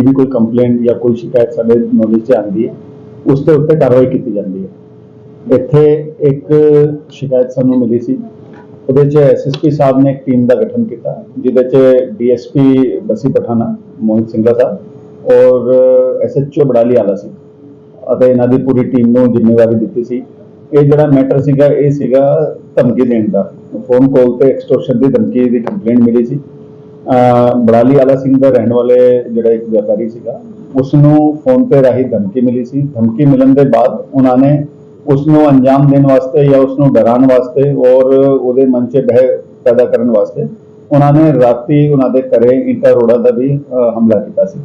ਵੀ ਕੋਈ ਕੰਪਲੇਂਟ ਜਾਂ ਕੋਈ ਸ਼ਿਕਾਇਤ ਸਾਡੇ ਨੋਲਿਜ 'ਚ ਆਉਂਦੀ ਹੈ, ਉਸ ਦੇ ਉੱਤੇ ਕਾਰਵਾਈ ਕੀਤੀ ਜਾਂਦੀ ਹੈ। ਇੱਥੇ ਇੱਕ ਸ਼ਿਕਾਇਤ ਸਾਨੂੰ ਮਿਲੀ ਸੀ, ਉਹਦੇ 'ਚ ਐਸਐਸਪੀ ਸਾਹਿਬ ਨੇ ਇੱਕ ਟੀਮ ਦਾ ਗਠਨ ਕੀਤਾ, ਜਿਹਦੇ 'ਚ ਡੀਐਸਪੀ ਬਸੀ ਪਠਾਣਾ, ਮੋਹਿਤ ਸਿੰਘਲਾ ਸਾਹਿਬ, ਔਰ ਐਸਐਚਓ ਬੜਾਲੀ ਆਲਾ ਸੀ। ਅਤੇ ਇਹਨਾਂ ਦੀ ਪੂਰੀ ਟੀਮ ਨੂੰ ਜ਼ਿੰਮੇਵਾਰੀ ਦਿੱਤੀ ਸੀ। ਇਹ ਜਿਹੜਾ ਮੈਟਰ ਸੀਗਾ, ਇਹ ਸੀਗਾ ਧਮਕੀ ਦੇਣ ਦਾ। ਫੋਨ ਕਾਲ ਤੇ ਐਕਸਟੋਰਸ਼ਨ ਦੀ ਧਮਕੀ ਦੀ ਕੰਪਲੇਂਟ ਮਿਲੀ ਸੀ। ਬੜਾਲੀ ਆਲਾ ਸਿੰਘ ਦਾ ਰਹਿਣ ਵਾਲੇ ਜਿਹੜਾ ਇੱਕ ਵਪਾਰੀ ਸੀਗਾ ਉਸ ਨੂੰ ਫੋਨ ਤੇ ਰਾਹੀਂ ਧਮਕੀ ਮਿਲੀ ਸੀ। ਧਮਕੀ ਮਿਲਣ ਦੇ ਬਾਅਦ ਉਹਨਾਂ ਨੇ ਉਸ ਨੂੰ ਅੰਜਾਮ ਦੇਣ ਵਾਸਤੇ ਜਾਂ ਉਸ ਨੂੰ ਡਰਾਉਣ ਵਾਸਤੇ ਔਰ ਉਹਦੇ ਮਨ 'ਚ ਭੈ ਪੈਦਾ ਕਰਨ ਵਾਸਤੇ ਉਹਨਾਂ ਨੇ ਰਾਤੀ ਉਹਨਾਂ ਦੇ ਘਰੇ ਇੰਟਾ ਰੋੜਾ ਦਾ ਵੀ ਹਮਲਾ ਕੀਤਾ ਸੀ।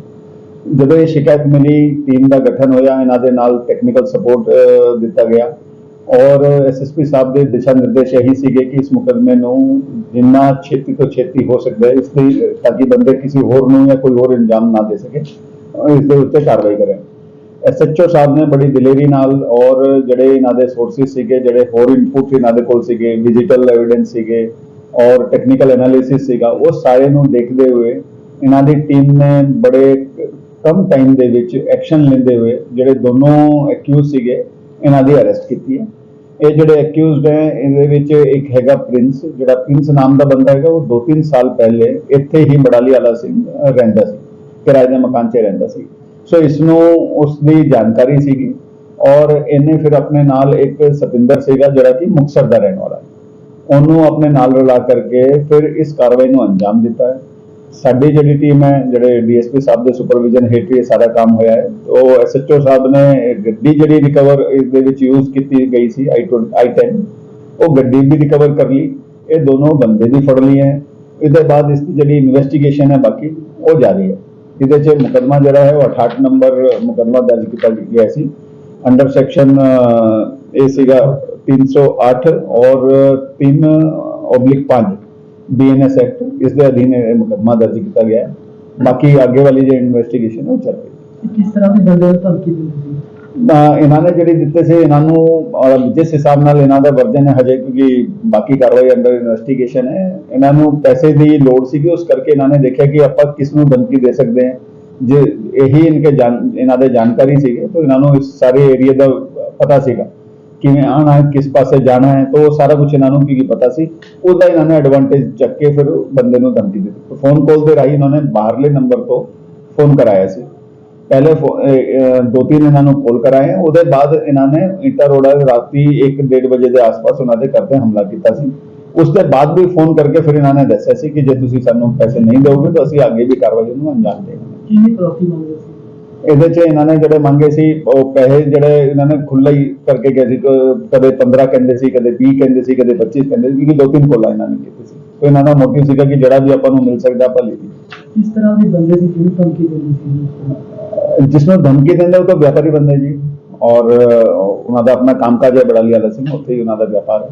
ਜਦੋਂ ਇਹ ਸ਼ਿਕਾਇਤ ਮਿਲੀ, ਟੀਮ ਦਾ ਗਠਨ ਹੋਇਆ, ਇਹਨਾਂ ਦੇ ਨਾਲ ਟੈਕਨੀਕਲ ਸਪੋਰਟ ਦਿੱਤਾ ਗਿਆ। ਔਰ ਐਸਐਸਪੀ ਸਾਹਿਬ ਦੇ ਦਿਸ਼ਾ ਨਿਰਦੇਸ਼ ਇਹੀ ਸੀਗੇ ਕਿ ਇਸ ਮੁਕਦਮੇ ਨੂੰ ਜਿੰਨਾ ਛੇਤੀ ਤੋਂ ਛੇਤੀ ਹੋ ਸਕਦਾ ਹੈ, ਇਸ ਲਈ ਤਾਂ ਕਿ ਬੰਦੇ ਕਿਸੇ ਹੋਰ ਨੂੰ ਜਾਂ ਕੋਈ ਹੋਰ ਇੰਜਾਮ ਨਾ ਦੇ ਸਕੇ, ਇਸ ਦੇ ਉੱਤੇ ਕਾਰਵਾਈ ਕਰੇ। ਐਸਐਚਓ ਸਾਹਿਬ ਨੇ ਬੜੀ ਦਲੇਰੀ ਨਾਲ ਔਰ ਜਿਹੜੇ ਇਹਨਾਂ ਦੇ ਸੋਰਸਿਸ ਸੀਗੇ, ਜਿਹੜੇ ਹੋਰ ਇਨਪੁਟ ਇਹਨਾਂ ਦੇ ਕੋਲ ਸੀਗੇ ਡਿਜੀਟਲ ਐਵੀਡੈਂਸ ਸੀਗੇ ਔਰ ਟੈਕਨੀਕਲ ਐਨਾਲਿਸਿਸ ਸੀਗਾ, ਉਹ ਸਾਰੇ ਨੂੰ ਦੇਖਦੇ ਹੋਏ ਇਹਨਾਂ ਦੀ ਟੀਮ ਨੇ ਬੜੇ ਕਮ ਟਾਈਮ ਦੇ ਵਿੱਚ ਐਕਸ਼ਨ ਲੈਂਦੇ ਹੋਏ ਜਿਹੜੇ ਦੋਨੋਂ ਐਕਿਊਜ਼ ਸੀਗੇ ਇਹਨਾਂ ਦੀ ਅਰੈਸਟ ਕੀਤੀ ਹੈ। ਇਹ ਜਿਹੜੇ ਐਕਿਊਜ਼ਡ ਹੈ, ਇਹਦੇ ਵਿੱਚ ਇੱਕ ਹੈਗਾ ਪ੍ਰਿੰਸ ਜਿਹੜਾ ਪ੍ਰਿੰਸ ਨਾਮ ਦਾ ਬੰਦਾ ਹੈਗਾ, ਉਹ 2-3 ਸਾਲ ਪਹਿਲੇ ਇੱਥੇ ਹੀ ਬੜਾਲੀ ਵਾਲਾ ਸਿੰਘ ਰਹਿੰਦਾ ਸੀ। ਕਿਰਾਏ ਦੇ ਮਕਾਨ 'ਚ ਰਹਿੰਦਾ ਸੀ। ਸੋ ਇਸ ਨੂੰ ਉਸ ਦੀ ਜਾਣਕਾਰੀ ਸੀਗੀ ਔਰ ਇਹਨੇ ਫਿਰ ਆਪਣੇ ਨਾਲ ਇੱਕ ਸਤਿੰਦਰ ਸੀਗਾ, ਜਿਹੜਾ ਕਿ ਮੁਕਤਸਰ ਦਾ ਰਹਿਣ ਵਾਲਾ ਉਹਨੂੰ ਆਪਣੇ ਨਾਲ ਰਲਾ ਕਰਕੇ ਫਿਰ ਇਸ ਕਾਰਵਾਈ ਨੂੰ ਅੰਜਾਮ ਦਿੱਤਾ ਹੈ। ਸਾਡੀ ਜਿਹੜੀ ਟੀਮ ਹੈ, ਜਿਹੜੇ ਡੀਐਸਪੀ ਸਾਹਿਬ ਦੇ ਸੁਪਰਵਿਜ਼ਨ ਹੇਠ ਇਹ ਸਾਰਾ ਕੰਮ ਹੋਇਆ ਹੈ, ਉਹ ਐਸਐਚਓ ਸਾਹਿਬ ਨੇ ਗੱਡੀ ਜਿਹੜੀ ਰਿਕਵਰ ਇਸ ਦੇ ਵਿੱਚ ਯੂਜ਼ ਕੀਤੀ ਗਈ ਸੀ i20 i10 ਉਹ ਗੱਡੀ ਵੀ ਰਿਕਵਰ ਕਰ ਲਈ, ਇਹ ਦੋਨੋਂ ਬੰਦੇ ਵੀ ਫੜ ਲਏ ਹੈ, ਇਹਦੇ ਬਾਅਦ ਇਸ ਦੀ ਜਿਹੜੀ ਇਨਵੈਸਟੀਗੇਸ਼ਨ ਹੈ ਬਾਕੀ, ਉਹ ਜਾਰੀ ਹੈ। ਇਹਦੇ 'ਚ ਮੁਕਦਮਾ ਜਿਹੜਾ ਹੈ, ਉਹ 68 ਨੰਬਰ ਮੁਕਦਮਾ ਦਰਜ ਕੀਤਾ ਗਿਆ ਸੀ। ਅੰਡਰ ਸੈਕਸ਼ਨ ਇਹ ਸੀਗਾ 308 ਔਰ 3 ਓਬਲਿਕ 5 ਬੀਐਨਐਸ ਐਕਟ ਇਸ ਦੇ ਅਧੀਨ ਇਹ ਮੁਕਦਮਾ ਦਰਜ ਕੀਤਾ ਗਿਆ ਹੈ। ਬਾਕੀ ਅੱਗੇ ਵਾਲੀ ਜਿਹੜੀ ਇਨਵੈਸਟੀਗੇਸ਼ਨ ਉਹ ਚੱਲ ਰਹੀ ਹੈ। ਕਿਸ ਤਰ੍ਹਾਂ ਦੇ ਬੰਦੇ ਨੂੰ ਧਮਕੀ ਦਿੰਦੇ ਸੀ ਇਹਨਾਂ ਨੇ ਜਿਹੜੀ ਦਿੱਤੇ ਸੀ ਇਹਨਾਂ ਨੂੰ ਔਰ ਜਿਸ ਹਿਸਾਬ ਨਾਲ ਇਹਨਾਂ ਦਾ ਵਰਜਨ ਹੈ ਹਜੇ ਕਿਉਂਕਿ ਬਾਕੀ ਕਾਰਵਾਈ ਅੰਡਰ ਇਨਵੈਸਟੀਗੇਸ਼ਨ ਹੈ ਇਹਨਾਂ ਨੂੰ ਪੈਸੇ ਦੀ ਲੋੜ ਸੀਗੀ ਉਸ ਕਰਕੇ ਇਹਨਾਂ ਨੇ ਦੇਖਿਆ ਕਿ ਆਪਾਂ ਕਿਸ ਨੂੰ ਧਮਕੀ ਦੇ ਸਕਦੇ ਹਾਂ। ਜੇ ਇਹੀ ਇਨਕੇ ਜਾਣ ਇਹਨਾਂ ਦੇ ਜਾਣਕਾਰੀ ਸੀਗੇ ਤਾਂ ਇਹਨਾਂ ਨੂੰ ਇਸ ਸਾਰੇ ਏਰੀਆ ਦਾ ਪਤਾ ਸੀਗਾ। ਕਿਵੇਂ ਆਣਾ ਹੈ, ਕਿਸ ਪਾਸੇ ਜਾਣਾ ਹੈ, ਤਾਂ ਉਹ ਸਾਰਾ ਕੁਝ ਇਹਨਾਂ ਨੂੰ ਕੀ ਕੀ ਪਤਾ ਸੀ। ਉਹਦਾ ਇਹਨਾਂ ਨੇ ਐਡਵਾਂਟੇਜ ਚੱਕ ਕੇ ਫਿਰ ਬੰਦੇ ਨੂੰ ਧਮਕੀ ਦਿੱਤੀ। ਫੋਨ ਕਾਲ ਦੇ ਰਾਹੀਂ ਇਹਨਾਂ ਨੇ ਬਾਹਰਲੇ ਨੰਬਰ ਤੋਂ ਫੋਨ ਕਰਾਇਆ ਸੀ। ਪਹਿਲੇ ਫੋ- ਦੋ ਤਿੰਨ ਇਹਨਾਂ ਨੂੰ ਕਾਲ ਕਰਾਏ। ਉਹਦੇ ਬਾਅਦ ਇਹਨਾਂ ਨੇ ਇੰਟਾ ਰੋੜਾ ਰਾਤੀ 1:30 ਵਜੇ ਦੇ ਆਸ-ਪਾਸ ਉਹਨਾਂ ਦੇ ਘਰ ਤੇ ਹਮਲਾ ਕੀਤਾ ਸੀ। ਉਸ ਤੋਂ ਬਾਅਦ ਵੀ ਫੋਨ ਕਰਕੇ ਫਿਰ ਇਹਨਾਂ ਨੇ ਦੱਸਿਆ ਸੀ ਕਿ ਜੇ ਤੁਸੀਂ ਸਾਨੂੰ ਪੈਸੇ ਨਹੀਂ ਦਿਓਗੇ ਤਾਂ ਅਸੀਂ ਅੱਗੇ ਵੀ ਕਾਰਵਾਈ ਨੂੰ ਅੰਜਾਮ ਦੇਵਾਂਗੇ। ਕਿੰਨੀ ਪ੍ਰਾਪਤੀ ਮੰਗਦੇ ਇਹਦੇ 'ਚ ਇਹਨਾਂ ਨੇ ਜਿਹੜੇ ਮੰਗੇ ਸੀ ਉਹ ਪੈਸੇ ਜਿਹੜੇ ਇਹਨਾਂ ਨੇ ਖੁੱਲਾ ਹੀ ਕਰਕੇ ਗਏ ਸੀ ਕਦੇ 15 ਕਹਿੰਦੇ ਸੀ ਕਦੇ 20 ਕਹਿੰਦੇ ਸੀ ਕਦੇ 25 ਕਹਿੰਦੇ ਸੀ ਕਿਉਂਕਿ ਦੋ ਤਿੰਨ ਕੋਲਾਂ ਇਹਨਾਂ ਨੇ ਕੀਤੀ ਸੀ। तो ਇਹਨਾਂ ਦਾ ਮੋਟਿਵ ਸੀਗਾ ਕਿ ਜਿਹੜਾ ਵੀ ਆਪਾਂ ਨੂੰ ਮਿਲ ਸਕਦਾ ਆਪਾਂ ਲੈ ਲਈਏ। ਕਿਸ ਤਰ੍ਹਾਂ ਦੇ ਬੰਦੇ ਸੀ ਜਿਹਨੂੰ ਧਮਕੀ ਦਿੰਦੇ ਸੀ? ਜਿਸਨੂੰ ਧਮਕੀ ਦਿੰਦੇ ਉਹ ਤਾਂ ਵਪਾਰੀ ਬੰਦੇ ਜੀ। ਔਰ ਉਹਨਾਂ ਦਾ ਆਪਣਾ ਕੰਮਕਾਜ ਹੈ ਬੜਾ ਲਿਆ ਸਿੰਘ ਉੱਥੇ ਹੀ ਉਹਨਾਂ ਦਾ ਵਪਾਰ ਹੈ।